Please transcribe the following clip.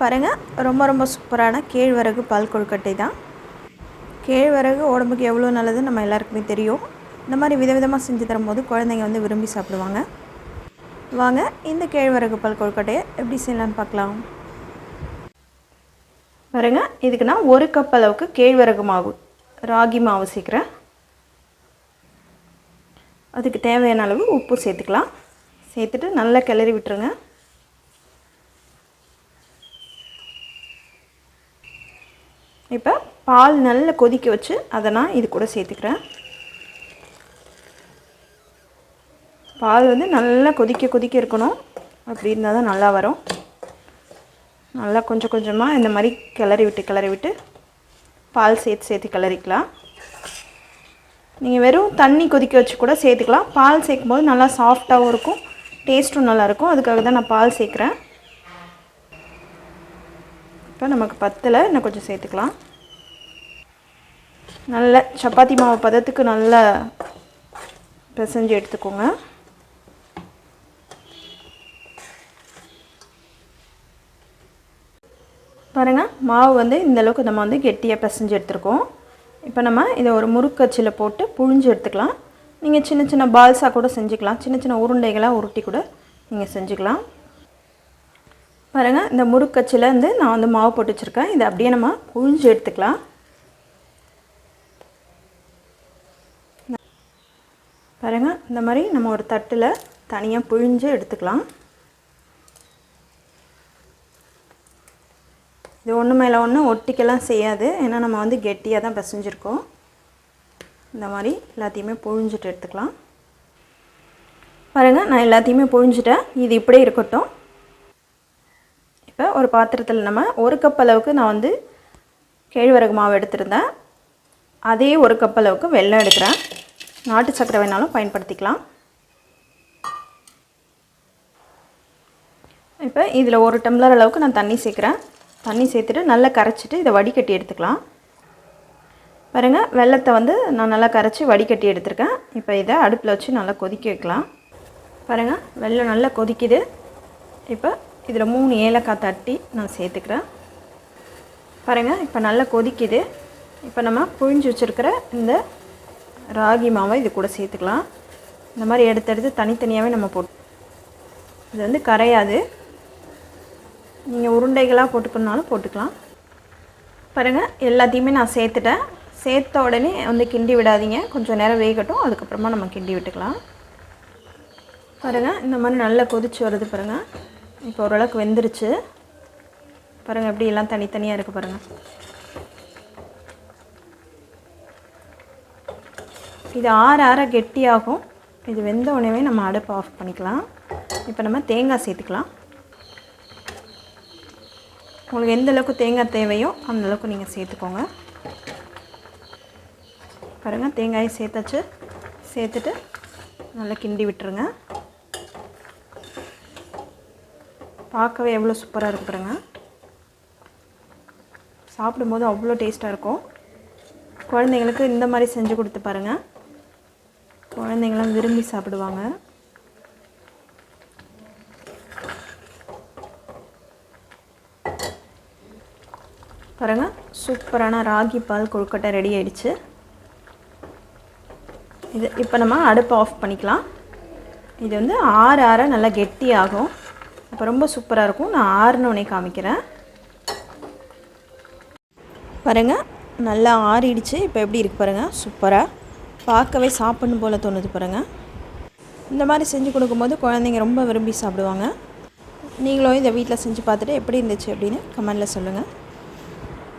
பாருங்கள் ரொம்ப ரொம்ப சூப்பரான கேழ்வரகு பால் கொழுக்கட்டை தான். கேழ்வரகு உடம்புக்கு எவ்வளோ நல்லதுன்னு நம்ம எல்லாருக்குமே தெரியும். இந்த மாதிரி விதவிதமாக செஞ்சு தரும்போது குழந்தைங்க வந்து விரும்பி சாப்பிடுவாங்க. வாங்க இந்த கேழ்வரகு பால் கொழுக்கட்டையை எப்படி செய்யலான்னு பார்க்கலாம். பாருங்க இதுக்கு நான் ஒரு கப் அளவுக்கு கேழ்வரகு மாவு ராகி மாவு சேர்க்குறேன். அதுக்கு தேவையான அளவு உப்பு சேர்த்துக்கலாம். சேர்த்துட்டு நல்லா கிளறி விட்டுருங்க. இப்போ பால் நல்லா கொதிக்க வச்சு அதை நான் இது கூட சேர்த்துக்கிறேன். பால் வந்து நல்லா கொதிக்க கொதிக்க இருக்கணும். அப்படி இருந்தால் தான் நல்லா வரும். நல்லா கொஞ்சம் கொஞ்சமாக இந்த மாதிரி கிளறி விட்டு கிளறி விட்டு பால் சேர்த்து சேர்த்து கிளறிக்கலாம். நீங்கள் வெறும் தண்ணி கொதிக்க வச்சு கூட சேர்த்துக்கலாம். பால் சேர்க்கும்போது நல்லா சாஃப்டாகவும் இருக்கும். டேஸ்ட்டும் நல்லாயிருக்கும் அதுக்காக தான் நான் பால் சேர்க்குறேன். இப்போ நமக்கு பத்தில் இன்னும் கொஞ்சம் சேர்த்துக்கலாம். நல்ல சப்பாத்தி மாவு பதத்துக்கு நல்லா பிசைஞ்சு எடுத்துக்கோங்க. பாருங்கள் மாவு வந்து இந்தளவுக்கு நம்ம வந்து கெட்டியாக பிசைஞ்சு எடுத்துருக்கோம். இப்போ நம்ம இதை ஒரு முறுக்கச்சில் போட்டு புழிஞ்சு எடுத்துக்கலாம். நீங்கள் சின்ன சின்ன பால்ஸாக கூட செஞ்சுக்கலாம். சின்ன சின்ன உருண்டைகளாக உருட்டி கூட நீங்கள் செஞ்சுக்கலாம். பாருங்கள் இந்த முறுக்கச்சில் வந்து நான் வந்து மாவு போட்டு வச்சுருக்கேன். இதை அப்படியே நம்ம புழிஞ்சு எடுத்துக்கலாம். பாருங்கள் இந்த மாதிரி நம்ம ஒரு தட்டில் தனியாக புழிஞ்சு எடுத்துக்கலாம். இது ஒன்று மேலே ஒன்று ஒட்டிக்கெல்லாம் செய்யாது. ஏன்னா நம்ம வந்து கெட்டியாக தான் பிசைஞ்சிருக்கோம். இந்த மாதிரி எல்லாத்தையுமே புழிஞ்சிட்டு எடுத்துக்கலாம். பாருங்கள் நான் எல்லாத்தையுமே புழிஞ்சிட்டேன். இது இப்படியே இருக்கட்டும். இப்போ ஒரு பாத்திரத்தில் நம்ம ஒரு கப் அளவுக்கு நான் வந்து கேழ்வரகு மாவு எடுத்திருந்தேன். அதே ஒரு கப் அளவுக்கு வெள்ளம் எடுக்கிறேன். நாட்டு சக்கரை வேணாலும் பயன்படுத்திக்கலாம். இப்போ இதில் ஒரு டம்ளர் அளவுக்கு நான் தண்ணி சேர்க்குறேன். தண்ணி சேர்த்துட்டு நல்லா கரைச்சிட்டு இதை வடிகட்டி எடுத்துக்கலாம். பாருங்கள் வெள்ளத்தை வந்து நான் நல்லா கரைச்சி வடிகட்டி எடுத்துருக்கேன். இப்போ இதை அடுப்பில் வச்சு நல்லா கொதிக்க வைக்கலாம். பாருங்கள் வெள்ளம் நல்லா கொதிக்குது. இப்போ இதில் மூணு ஏலக்காய் தட்டி நான் சேர்த்துக்கிறேன். பாருங்கள் இப்போ நல்லா கொதிக்குது. இப்போ நம்ம புழிஞ்சு வச்சுருக்கிற இந்த ராகி மாவை இது கூட சேர்த்துக்கலாம். இந்த மாதிரி எடுத்து எடுத்து தனித்தனியாகவே நம்ம போட்டு இது வந்து கரையாது. நீங்கள் உருண்டைகளாக போட்டுக்கணுனாலும் போட்டுக்கலாம். பாருங்கள் எல்லாத்தையுமே நான் சேர்த்துட்டேன். சேர்த்த உடனே வந்து கிண்டி விடாதீங்க. கொஞ்சம் நேரம் வேகட்டும் அதுக்கப்புறமா நம்ம கிண்டி விட்டுக்கலாம். பாருங்கள் இந்த மாதிரி நல்லா கொதிச்சு வருது பாருங்கள் இப்போ ஓரளவுக்கு வெந்துருச்சு. பாருங்கள் எப்படி எல்லாம் தனித்தனியாக இருக்குது பாருங்கள் இது ஆற ஆற கெட்டியாகும். இது வெந்த உடனே நம்ம அடுப்பை ஆஃப் பண்ணிக்கலாம். இப்போ நம்ம தேங்காய் சேர்த்துக்கலாம். உங்களுக்கு எந்த அளவுக்கு தேங்காய் தேவையோ அந்த அளவுக்கு நீங்கள் சேர்த்துக்கோங்க. பாருங்கள் தேங்காயை சேர்த்தாச்சு. சேர்த்துட்டு நல்லா கிண்டி விட்டுருங்க. பார்க்கவே எவ்வளோ சூப்பராக இருக்கு பாருங்க. சாப்பிடும்போது அவ்வளோ டேஸ்ட்டாக இருக்கும். குழந்தைங்களுக்கு இந்த மாதிரி செஞ்சு கொடுத்து பாருங்கள் குழந்தைங்களாம் விரும்பி சாப்பிடுவாங்க. பாருங்கள் சூப்பரான ராகி பால் கொழுக்கட்டை ரெடி ஆயிடுச்சு. இது இப்போ நம்ம அடுப்பை ஆஃப் பண்ணிக்கலாம். இது வந்து ஆற ஆற நல்லா கெட்டியாகும். அப்போ ரொம்ப சூப்பராக இருக்கும். நான் ஆறுனோடனே காமிக்கிறேன். பாருங்கள் நல்லா ஆறிடுச்சு. இப்போ எப்படி இருக்கு பாருங்கள் சூப்பராக பார்க்கவே சாப்பிடணும் போல் தோணுது பாருங்கள் இந்த மாதிரி செஞ்சு கொடுக்கும்போது குழந்தைங்க ரொம்ப விரும்பி சாப்பிடுவாங்க. நீங்களும் இதை வீட்டில் செஞ்சு பார்த்துட்டு எப்படி இருந்துச்சு அப்படின்னு கமெண்டில் சொல்லுங்கள்